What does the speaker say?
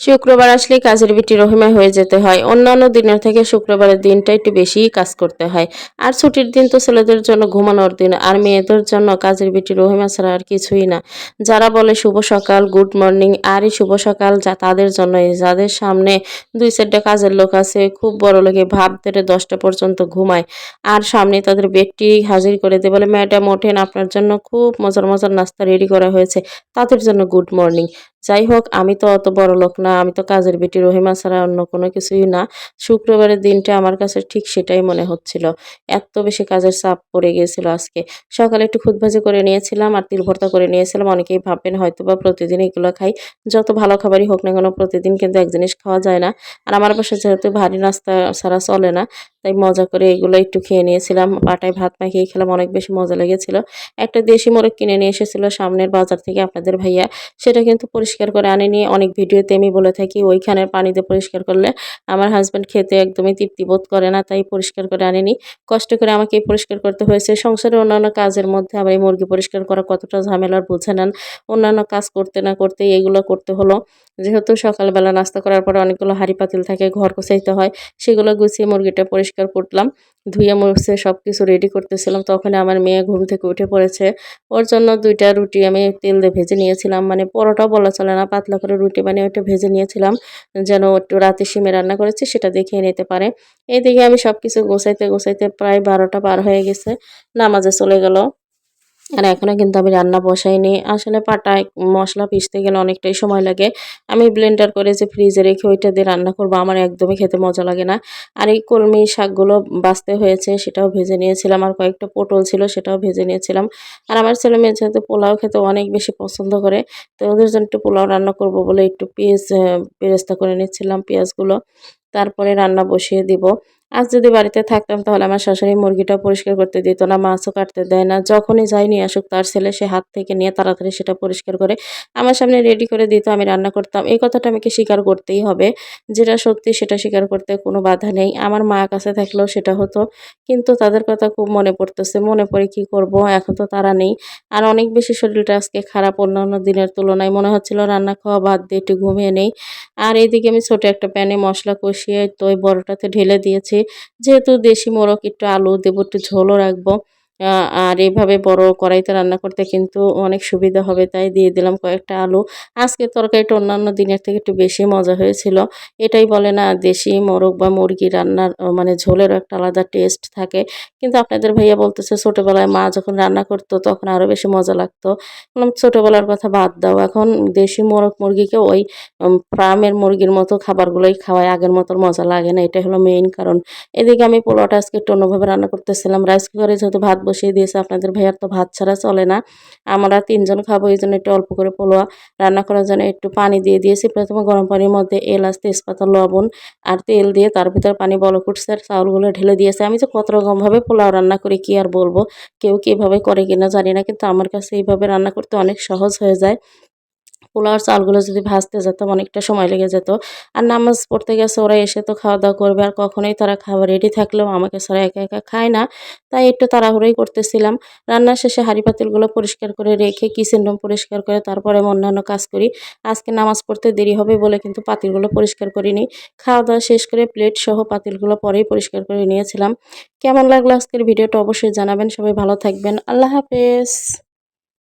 শুক্রবার আসলে কাজের বিটি রহিমা হয়ে যেতে হয়। অন্যান্য দিনের থেকে শুক্রবারের দিনটা একটু বেশিই কাজ করতে হয়। আর ছুটির দিন তো ছেলেদের জন্য ঘুমানোর দিন, আর মেয়েদের জন্য কাজের বিটি রহিমা ছাড়া আর কিছুই না। যারা বলে শুভ সকাল, গুড মর্নিং, আর এই শুভ সকাল যা তাদের জন্যই। যাদের সামনে দুই চারটা কাজের লোক আছে, খুব বড় লোকে ভাব ধরে দশটা পর্যন্ত ঘুমায়। আর সামনে তাদের বেডটি হাজির করে দেয় বলে, ম্যাডাম, ওঠেন, আপনার জন্য খুব মজার মজার নাস্তা রেডি করা হয়েছে। তাদের জন্য গুড মর্নিং। যাই হোক, আমি তো অত বড় লোক না, আমি তো কাজের বেটি রহিমা ছাড়া অন্য কোনো কিছুই না। শুক্রবারের দিনটা আমার কাছে ঠিক সেটাই মনে হচ্ছিল। এত বেশি কাজের চাপ পড়ে গিয়েছিল আজকে। সকালে একটু খুদ ভাজি করে নিয়েছিলাম আর তিল ভর্তা করে নিয়েছিলাম। অনেকেই ভাববেন হয়তো বা প্রতিদিন এগুলো খাই। যত ভালো খাবারই হোক না কেন, প্রতিদিন কিন্তু এক জিনিস খাওয়া যায় না। আর আমার পাশে যেহেতু ভারী নাস্তা ছাড়া চলে না তাই মজা করে এগুলো একটু খেয়ে নিয়েছিলাম। পাটায় ভাত মাখিয়ে খেলাম, অনেক বেশি মজা লেগেছিল। একটা দেশি মোরগ কিনে নিয়ে এসেছিল সামনের বাজার থেকে আপনাদের ভাইয়া। সেটা কিন্তু পরিষ্কার করে আনেনি। অনেক ভিডিওতে আমি বলে থাকি, ওইখানের পানিতে পরিষ্কার করলে আমার হাজব্যান্ড খেতে একদমই তৃপ্তি বোধ করে না, তাই পরিষ্কার করে আনেনি। কষ্ট করে আমাকে পরিষ্কার করতে হয়েছে। সংসারে অন্যান্য কাজের মধ্যে আবার এই মুরগি পরিষ্কার করা কতটা ঝামেলার বুঝে নেন। অন্যান্য কাজ করতে না করতে এগুলো করতে হলো। যেহেতু সকালবেলা নাস্তা করার পরে অনেকগুলো হাঁড়ি পাতিল থাকে, ঘর গোছাইতে হয়, সেগুলো গুছিয়ে মুরগিটা পরিষ্কার করলাম, ধুয়ে মুছে সব কিছু রেডি করতেছিলাম। তখন আমার মেয়ে ঘুম থেকে উঠে পড়েছে। ওর জন্য দুইটা রুটি আমি তেল দিয়ে ভেজে নিয়েছিলাম। মানে পরোটাও বলা চলে না, পাতলা করে রুটি বানিয়ে ওটা ভেজে নিয়েছিলাম, যেন একটু রাতে সিমে রান্না করেছি, সেটা দেখিয়ে নিতে পারে। এইদিকে আমি সব কিছু গোছাইতে গোছাইতে প্রায় বারোটা পার হয়ে গেছে, নামাজে চলে গেল। আর এখনও কিন্তু আমি রান্না বসাইনি। আসলে পাটায় মশলা পিষতে গেলে অনেকটাই সময় লাগে। আমি ব্লেন্ডার করে যে ফ্রিজে রেখে ওইটা দিয়ে রান্না করব, আমার একদমই খেতে মজা লাগে না। আর এই কলমি শাকগুলো বাঁচতে হয়েছে, সেটাও ভেজে নিয়েছিলাম। আর কয়েকটা পটল ছিল, সেটাও ভেজে নিয়েছিলাম। আর আমার ছেলে মেয়ে যেহেতু পোলাও খেতে অনেক বেশি পছন্দ করে, তো ওদের জন্য একটু পোলাও রান্না করব বলে একটু পেঁয়াজ বেরেস্তা করে নিচ্ছিলাম, পেঁয়াজগুলো। তারপরে রান্না বসিয়ে দিব। আজ যদি বাড়িতে থাকতাম তাহলে আমার শাশুড়ি মুরগিটা পরিষ্কার করতে দিত না, মাছও কাটতে দেয় না। যখনই যাই নিয়ে আসুক তার ছেলে, সে হাত থেকে নিয়ে তাড়াতাড়ি সেটা পরিষ্কার করে আমার সামনে রেডি করে দিত, আমি রান্না করতাম। এই কথাটা আমাকে স্বীকার করতেই হবে। যেটা সত্যি সেটা স্বীকার করতে কোনো বাধা নেই। আমার মা কাছে থাকলেও সেটা হতো। কিন্তু তাদের কথা খুব মনে পড়তেছে। মনে পড়ে কি করব? এখন তো তারা নেই। আর অনেক বেশি শরীরটা আজকে খারাপ অন্যান্য দিনের তুলনায়। মনে হচ্ছিল রান্না খাওয়া বাদ দিয়ে একটু ঘুমিয়ে নেই। আর এইদিকে আমি ছোটো একটা প্যানে মশলা কষিয়ে তো ওই বড়টাতে ঢেলে দিয়েছি। যেহেতু দেশি মোরগ একটু আলু দেবো একটু ঝোলও রাখব। আর এভাবে বড় কড়াইতে রান্না করতে কিন্তু অনেক সুবিধা হবে, তাই দিয়ে দিলাম কয়েকটা আলু। আজকে তরকারিটা অন্যান্য দিনের থেকে একটু বেশি মজা হয়েছিল। এটাই বলে না, দেশি মোরগ বা মুরগি রান্নার মানে ঝোলেরও একটা আলাদা টেস্ট থাকে। কিন্তু আপনাদের ভাইয়া বলতেছে, ছোটোবেলায় মা যখন রান্না করতো, তখন আরও বেশি মজা লাগতো। ছোটোবেলার কথা বাদ দাও, এখন দেশি মোরগ মুরগিকে ওই ফার্মের মুরগির মতো খাবারগুলোই খাওয়ায়, আগের মতো মজা লাগে না। এটাই হলো মেইন কারণ। এদিকে আমি পোলাওটা আজকে একটু অন্যভাবে রান্না করতেছিলাম। রাইস কুকারে যেহেতু ভাত বসিয়ে দিয়েছে, আপনাদের ভাইয়ার তো ভাত ছাড়া চলে না। আমরা তিনজন খাব, এই জন্য একটু অল্প করে পোলোয়া। রান্না করার জন্য একটু পানি দিয়ে দিয়েছি, প্রথমে গরম পানির মধ্যে এলাচ, তেজপাতা, লবণ আর তেল দিয়ে তার ভিতর পানি বলো কুটছে আর চাউলগুলো ঢেলে দিয়েছে। আমি যে কত রকমভাবে পোলাও রান্না করি কি আর বলব? কেউ কীভাবে করে কিনা জানি না, কিন্তু আমার কাছে এইভাবে রান্না করতে অনেক সহজ হয়ে যায়। পোলাওর চালগুলো যদি ভাজতে যেতাম, অনেকটা সময় লেগে যেত। আর নামাজ পড়তে গেছে, ওরা এসে তো খাওয়া দাওয়া করবে। আর কখনোই তারা খাবার রেডি থাকলেও আমাকে ছাড়া একা একা খায় না। তাই একটু তাড়াহুড়োই করতেছিলাম। রান্নার শেষে হাঁড়ি পাতিলগুলো পরিষ্কার করে রেখে কিচেন রুম পরিষ্কার করে তারপরে আমি অন্যান্য কাজ করি। আজকে নামাজ পড়তে দেরি হবে বলে কিন্তু পাতিলগুলো পরিষ্কার করিনি। খাওয়া দাওয়া শেষ করে প্লেট সহ পাতিলগুলো পরেই পরিষ্কার করে নিয়েছিলাম। কেমন লাগল আজকের ভিডিওটা অবশ্যই জানাবেন। সবাই ভালো থাকবেন। আল্লাহ হাফেজ।